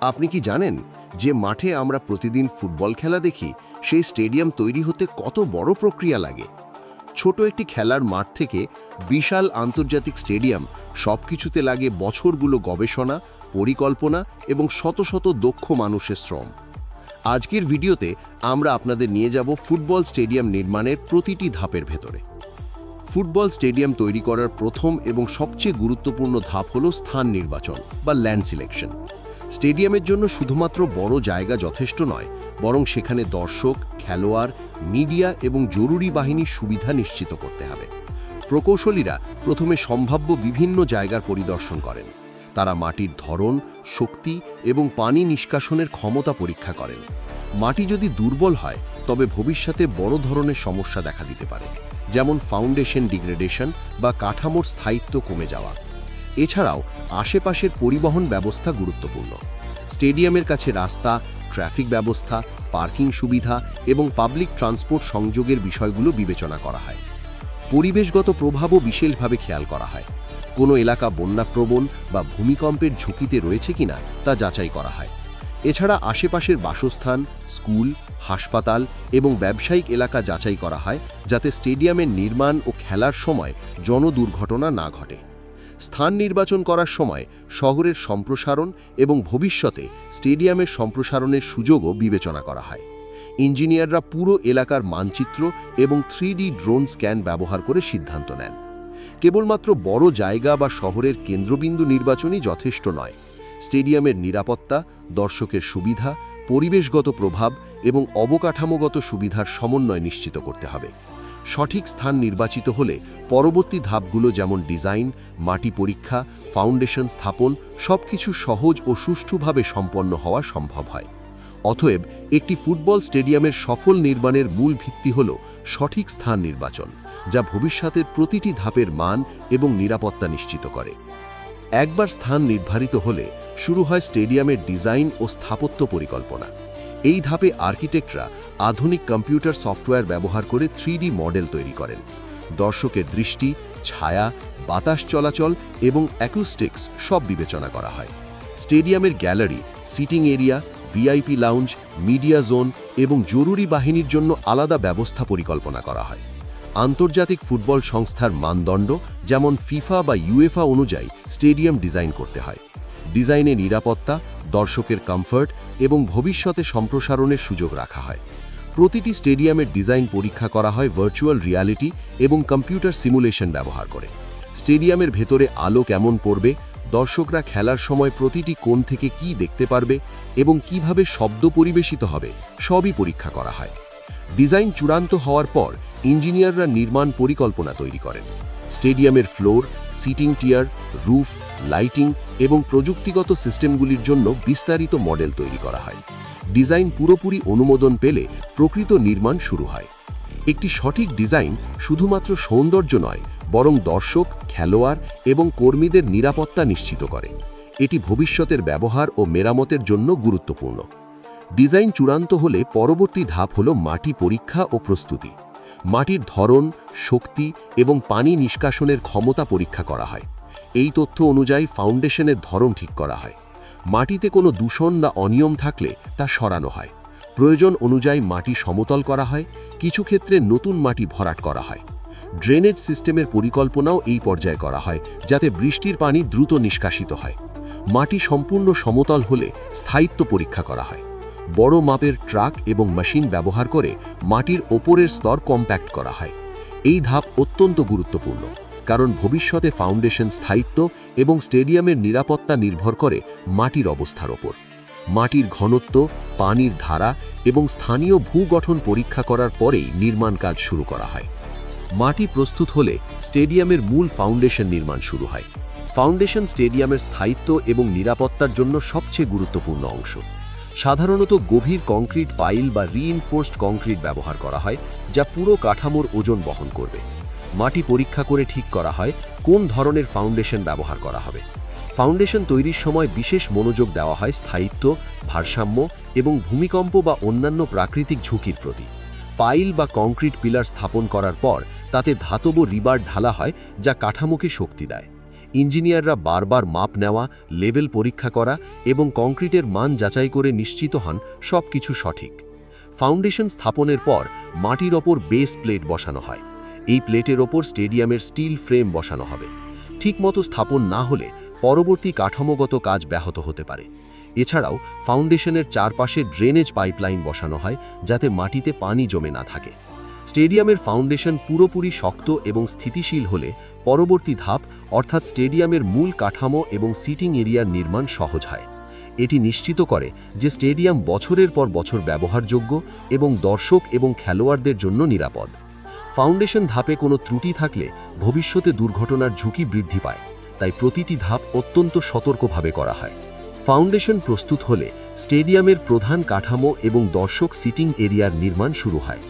আপনি কি জানেন যে মাঠে আমরা প্রতিদিন ফুটবল খেলা দেখি, সেই স্টেডিয়াম তৈরি হতে কত বড় প্রক্রিয়া লাগে? ছোট একটি খেলার মাঠ থেকে বিশাল আন্তর্জাতিক স্টেডিয়াম সব কিছুতে লাগে বছরগুলো গবেষণা, পরিকল্পনা এবং শত শত দক্ষ মানুষের শ্রম। আজকের ভিডিওতে আমরা আপনাদের নিয়ে যাব ফুটবল স্টেডিয়াম নির্মাণের প্রতিটি ধাপের ভেতরে। ফুটবল স্টেডিয়াম তৈরি করার প্রথম এবং সবচেয়ে গুরুত্বপূর্ণ ধাপ হল স্থান নির্বাচন বা ল্যান্ড সিলেকশন স্টেডিয়ামের জন্য শুধুমাত্র বড় জায়গা যথেষ্ট নয়, বরং সেখানে দর্শক, খেলোয়াড়, মিডিয়া এবং জরুরি বাহিনীর সুবিধা নিশ্চিত করতে হবে। প্রকৌশলীরা প্রথমে সম্ভাব্য বিভিন্ন জায়গার পরিদর্শন করেন। তারা মাটির ধরন, শক্তি এবং পানি নিষ্কাশনের ক্ষমতা পরীক্ষা করেন। মাটি যদি দুর্বল হয়, তবে ভবিষ্যতে বড় ধরনের সমস্যা দেখা দিতে পারে, যেমন ফাউন্ডেশন ডিগ্রেডেশন বা কাঠামোর স্থায়িত্ব কমে যাওয়া। এছাড়াও আশেপাশের পরিবহন ব্যবস্থা গুরুত্বপূর্ণ। স্টেডিয়ামের কাছে রাস্তা, ট্রাফিক ব্যবস্থা, পার্কিং সুবিধা এবং পাবলিক ট্রান্সপোর্ট সংযোগের বিষয়গুলো বিবেচনা করা হয়। পরিবেশগত প্রভাবও বিশেষভাবে খেয়াল করা হয়। কোনো এলাকা বন্যাপ্রবণ বা ভূমিকম্পের ঝুঁকিতে রয়েছে কিনা তা যাচাই করা হয়। এছাড়া আশেপাশের বাসস্থান, স্কুল, হাসপাতাল এবং ব্যবসায়িক এলাকা যাচাই করা হয় যাতে স্টেডিয়ামের নির্মাণ ও খেলার সময় জনদুর্ঘটনা না ঘটে। স্থান নির্বাচন করার সময় শহরের সম্প্রসারণ এবং ভবিষ্যতে স্টেডিয়ামের সম্প্রসারণের সুযোগও বিবেচনা করা হয়। ইঞ্জিনিয়াররা পুরো এলাকার মানচিত্র এবং থ্রি ড্রোন স্ক্যান ব্যবহার করে সিদ্ধান্ত নেন। কেবলমাত্র বড় জায়গা বা শহরের কেন্দ্রবিন্দু নির্বাচনই যথেষ্ট নয়। স্টেডিয়ামের নিরাপত্তা, দর্শকের সুবিধা, পরিবেশগত প্রভাব এবং অবকাঠামোগত সুবিধার সমন্বয় নিশ্চিত করতে হবে। সঠিক স্থান নির্বাচিত হলে পরবর্তী ধাপগুলো যেমন ডিজাইন, মাটি পরীক্ষা, ফাউন্ডেশন স্থাপন, সবকিছু সহজ ও সুষ্ঠুভাবে সম্পন্ন হওয়া সম্ভব হয়। অতএব একটি ফুটবল স্টেডিয়ামের সফল নির্মাণের মূল ভিত্তি হল সঠিক স্থান নির্বাচন, যা ভবিষ্যতের প্রতিটি ধাপের মান এবং নিরাপত্তা নিশ্চিত করে। একবার স্থান নির্ধারিত হলে শুরু হয় স্টেডিয়ামের ডিজাইন ও স্থাপত্য পরিকল্পনা। এই ধাপে আর্কিটেক্টরা আধুনিক কম্পিউটার সফটওয়্যার ব্যবহার করে থ্রি মডেল তৈরি করেন। দর্শকের দৃষ্টি, ছায়া, বাতাস চলাচল এবং অ্যাকুস্টিক্স সব বিবেচনা করা হয়। স্টেডিয়ামের gallery, seating area, VIP lounge, media zone এবং জরুরি বাহিনীর জন্য আলাদা ব্যবস্থা পরিকল্পনা করা হয়। আন্তর্জাতিক ফুটবল সংস্থার মানদণ্ড যেমন ফিফা বা ইউএফা অনুযায়ী স্টেডিয়াম ডিজাইন করতে হয়। ডিজাইনে নিরাপত্তা দর্শকের কমফর্ট এবং ভবিষ্যতে সম্প্রসারণের সুযোগ রাখা হয়। প্রতিটি স্টেডিয়ামের ডিজাইন পরীক্ষা করা হয় ভার্চুয়াল রিয়ালিটি এবং কম্পিউটার সিমুলেশন ব্যবহার করে। স্টেডিয়ামের ভেতরে আলো কেমন পড়বে, দর্শকরা খেলার সময় প্রতিটি কোণ থেকে কি দেখতে পারবে এবং কীভাবে শব্দ পরিবেশিত হবে, সবই পরীক্ষা করা হয়। ডিজাইন চূড়ান্ত হওয়ার পর, ইঞ্জিনিয়াররা নির্মাণ পরিকল্পনা তৈরি করেন। স্টেডিয়ামের floor, seating tier, roof, lighting এবং প্রযুক্তিগত সিস্টেমগুলির জন্য বিস্তারিত মডেল তৈরি করা হয়। ডিজাইন পুরোপুরি অনুমোদন পেলে প্রকৃত নির্মাণ শুরু হয়। একটি সঠিক ডিজাইন শুধুমাত্র সৌন্দর্য নয়, বরং দর্শক, খেলোয়াড় এবং কর্মীদের নিরাপত্তা নিশ্চিত করে। এটি ভবিষ্যতের ব্যবহার ও মেরামতের জন্য গুরুত্বপূর্ণ। ডিজাইন চূড়ান্ত হলে পরবর্তী ধাপ হল মাটি পরীক্ষা ও প্রস্তুতি। মাটির ধরন, শক্তি এবং পানি নিষ্কাশনের ক্ষমতা পরীক্ষা করা হয়। এই তথ্য অনুযায়ী ফাউন্ডেশনের ধরন ঠিক করা হয়। মাটিতে কোনো দূষণ বা অনিয়ম থাকলে তা সরানো হয়। প্রয়োজন অনুযায়ী মাটি সমতল করা হয়, কিছু ক্ষেত্রে নতুন মাটি ভরাট করা হয়। ড্রেনেজ সিস্টেমের পরিকল্পনাও এই পর্যায়ে করা হয়, যাতে বৃষ্টির পানি দ্রুত নিষ্কাশিত হয়। মাটি সম্পূর্ণ সমতল হলে স্থায়িত্ব পরীক্ষা করা হয়। বড় মাপের ট্রাক এবং মেশিন ব্যবহার করে মাটির ওপরের স্তর কম্প্যাক্ট করা হয়। এই ধাপ অত্যন্ত গুরুত্বপূর্ণ, কারণ ভবিষ্যতে ফাউন্ডেশন স্থায়িত্ব এবং স্টেডিয়ামের নিরাপত্তা নির্ভর করে মাটির অবস্থার ওপর। মাটির ঘনত্ব, পানির ধারা এবং স্থানীয় ভূগঠন পরীক্ষা করার পরেই নির্মাণ কাজ শুরু করা হয়। মাটি প্রস্তুত হলে স্টেডিয়ামের মূল ফাউন্ডেশন নির্মাণ শুরু হয়। ফাউন্ডেশন স্টেডিয়ামের স্থায়িত্ব এবং নিরাপত্তার জন্য সবচেয়ে গুরুত্বপূর্ণ অংশ। সাধারণত গভীর কংক্রিট পাইল বা রিইনফোর্সড কংক্রিট ব্যবহার করা হয়, যা পুরো কাঠামোর ওজন বহন করবে। মাটি পরীক্ষা করে ঠিক করা হয় কোন ধরনের ফাউন্ডেশন ব্যবহার করা হবে। ফাউন্ডেশন তৈরির সময় বিশেষ মনোযোগ দেওয়া হয় স্থায়িত্ব, ভারসাম্য এবং ভূমিকম্প বা অন্যান্য প্রাকৃতিক ঝুঁকির প্রতি। পাইল বা কংক্রিট পিলার স্থাপন করার পর তাতে ধাতব রিবার ঢালা হয়, যা কাঠামোকে শক্তি দেয়। ইঞ্জিনিয়াররা বারবার মাপ নেওয়া, লেভেল পরীক্ষা করা এবং কংক্রিটের মান যাচাই করে নিশ্চিত হন সব কিছু সঠিক। ফাউন্ডেশন স্থাপনের পর মাটির ওপর বেস প্লেট বসানো হয়। এই প্লেটের ওপর স্টেডিয়ামের স্টিল ফ্রেম বসানো হবে। ঠিকমতো স্থাপন না হলে পরবর্তী কাঠামোগত কাজ ব্যাহত হতে পারে। এছাড়াও ফাউন্ডেশনের চারপাশে ড্রেনেজ পাইপলাইন বসানো হয় যাতে মাটিতে পানি জমে না থাকে। স্টেডিয়ামের ফাউন্ডেশন পুরোপুরি শক্ত এবং স্থিতিশীল হলে পরবর্তী ধাপ অর্থাৎ স্টেডিয়ামের মূল কাঠামো এবং সিটিং এরিয়ার নির্মাণ সহজ হয়। এটি নিশ্চিত করে যে স্টেডিয়াম বছরের পর বছর ব্যবহারযোগ্য এবং দর্শক এবং খেলোয়াড়দের জন্য নিরাপদ। ফাউন্ডেশন ধাপে কোনো ত্রুটি থাকলে ভবিষ্যতে দুর্ঘটনার ঝুঁকি বৃদ্ধি পায়, তাই প্রতিটি ধাপ অত্যন্ত সতর্কভাবে করা হয়। ফাউন্ডেশন প্রস্তুত হলে স্টেডিয়ামের প্রধান কাঠামো এবং দর্শক সিটিং এরিয়ার নির্মাণ শুরু হয়।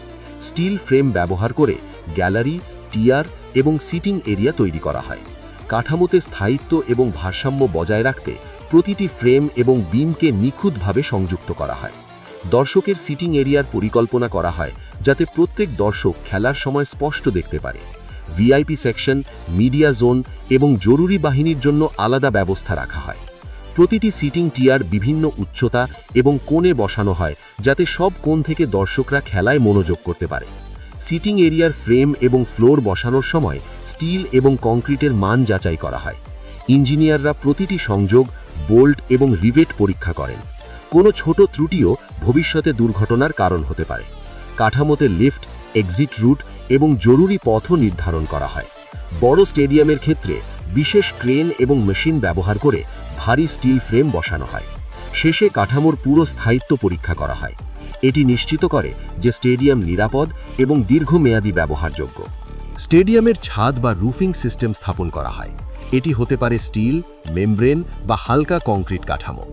স্টিল ফ্রেম ব্যবহার করে গ্যালারি, টিয়ার এবং সিটিং এরিয়া তৈরি করা হয়। কাঠামোতে স্থায়িত্ব এবং ভারসাম্য বজায় রাখতে প্রতিটি ফ্রেম এবং বিমকে নিখুঁতভাবে সংযুক্ত করা হয়। দর্শকের সিটিং এরিয়ার পরিকল্পনা করা হয় যাতে প্রত্যেক দর্শক খেলার সময় স্পষ্ট দেখতে পারে। ভিআইপি সেকশন, মিডিয়া জোন এবং জরুরি বাহিনীর জন্য আলাদা ব্যবস্থা রাখা হয়। প্রতিটি সিটিং টিয়ার বিভিন্ন উচ্চতা এবং কোণে বসানো হয়, যাতে সব কোণ থেকে দর্শকরা খেলায় মনোযোগ করতে পারে। সিটিং এরিয়ার ফ্রেম এবং ফ্লোর বসানোর সময় স্টিল এবং কংক্রিটের মান যাচাই করা হয়। ইঞ্জিনিয়াররা প্রতিটি সংযোগ, বোল্ট এবং রিভেট পরীক্ষা করেন। কোনো ছোট ত্রুটিও ভবিষ্যতে দুর্ঘটনার কারণ হতে পারে। কাঠামোতে লিফট, এক্সিট রুট এবং জরুরি পথও নির্ধারণ করা হয়। বড় স্টেডিয়ামের ক্ষেত্রে বিশেষ ক্রেন এবং মেশিন ব্যবহার করে ভারী স্টিল ফ্রেম বসানো হয়। শেষে কাঠামোর পুরো স্থায়িত্ব পরীক্ষা করা হয়। এটি নিশ্চিত করে যে স্টেডিয়াম নিরাপদ এবং দীর্ঘমেয়াদী ব্যবহারযোগ্য। স্টেডিয়ামের ছাদ বা রুফিং সিস্টেম স্থাপন করা হয়। এটি হতে পারে স্টিল, মেমব্রেন বা হালকা কংক্রিট কাঠামো।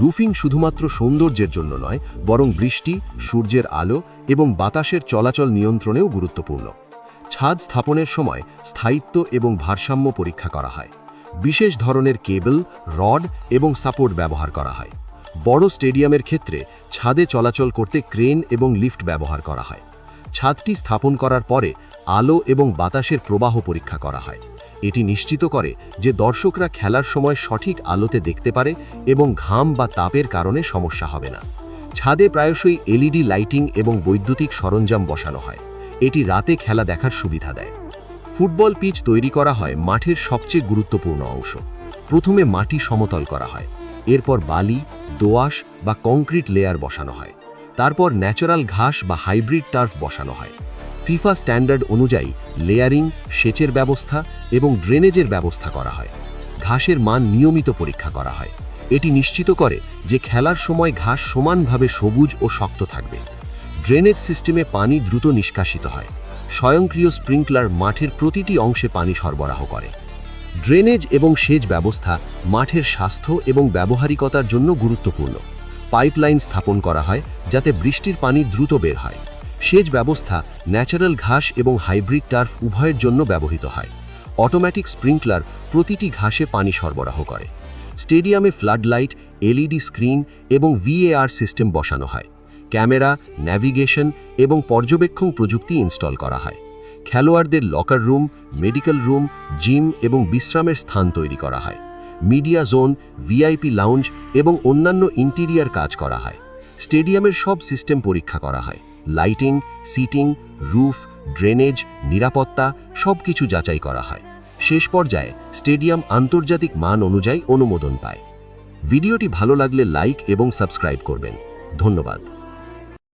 রুফিং শুধুমাত্র সৌন্দর্যের জন্য নয়, বরং বৃষ্টি, সূর্যের আলো এবং বাতাসের চলাচল নিয়ন্ত্রণেও গুরুত্বপূর্ণ। ছাদ স্থাপনের সময় স্থায়িত্ব এবং ভারসাম্য পরীক্ষা করা হয়। বিশেষ ধরনের কেবল, রড এবং সাপোর্ট ব্যবহার করা হয়। বড় স্টেডিয়ামের ক্ষেত্রে ছাদে চলাচল করতে ক্রেন এবং লিফট ব্যবহার করা হয়। ছাদটি স্থাপন করার পরে আলো এবং বাতাসের প্রবাহ পরীক্ষা করা হয়। এটি নিশ্চিত করে যে দর্শকরা খেলার সময় সঠিক আলোতে দেখতে পারে এবং ঘাম বা তাপের কারণে সমস্যা হবে না। ছাদে প্রায়শই এলইডি লাইটিং এবং বৈদ্যুতিক সরঞ্জাম বসানো হয়। এটি রাতে খেলা দেখার সুবিধা দেয়। ফুটবল পিচ তৈরি করা হয় মাঠের সবচেয়ে গুরুত্বপূর্ণ অংশ। প্রথমে মাটি সমতল করা হয়। এরপর বালি, দোআঁশ বা কংক্রিট লেয়ার বসানো হয়। তারপর ন্যাচারাল ঘাস বা হাইব্রিড টার্ফ বসানো হয়। ফিফা স্ট্যান্ডার্ড অনুযায়ী লেয়ারিং, সেচের ব্যবস্থা এবং ড্রেনেজের ব্যবস্থা করা হয়। ঘাসের মান নিয়মিত পরীক্ষা করা হয়। এটি নিশ্চিত করে যে খেলার সময় ঘাস সমানভাবে সবুজ ও শক্ত থাকবে। ড্রেনেজ সিস্টেমে পানি দ্রুত নিষ্কাশিত হয়। স্বয়ংক্রিয় স্প্রিংকলার মাঠের প্রতিটি অংশে পানি সরবরাহ করে। ড্রেনেজ এবং সেচ ব্যবস্থা মাঠের স্বাস্থ্য এবং ব্যবহারিকতার জন্য গুরুত্বপূর্ণ। পাইপলাইন স্থাপন করা হয় যাতে বৃষ্টির পানি দ্রুত বের হয়। সেচ ব্যবস্থা ন্যাচারাল ঘাস এবং হাইব্রিড টার্ফ উভয়ের জন্য ব্যবহৃত হয়। অটোমেটিক স্প্রিংকলার প্রতিটি ঘাসে পানি সরবরাহ করে। স্টেডিয়ামে ফ্লাড লাইট এলইডি স্ক্রিন এবং ভিএআর সিস্টেম বসানো হয়। ক্যামেরা, ন্যাভিগেশন এবং পর্যবেক্ষণ প্রযুক্তি ইনস্টল করা হয়। খেলোয়াড়দের locker room medical room gym এবং বিশ্রামের স্থান তৈরি করা হয়। মিডিয়া জোন ভিআইপি লাউঞ্জ এবং অন্যান্য ইন্টিরিয়ার কাজ করা হয়। স্টেডিয়ামের সব সিস্টেম পরীক্ষা করা হয়। লাইটিং সিটিং রুফ ড্রেনেজ নিরাপত্তা সব কিছু যাচাই করা হয়। শেষ পর্যায়ে স্টেডিয়াম আন্তর্জাতিক মান অনুযায়ী অনুমোদন পায়। ভিডিওটি ভালো লাগলে লাইক এবং সাবস্ক্রাইব করবেন। ধন্যবাদ।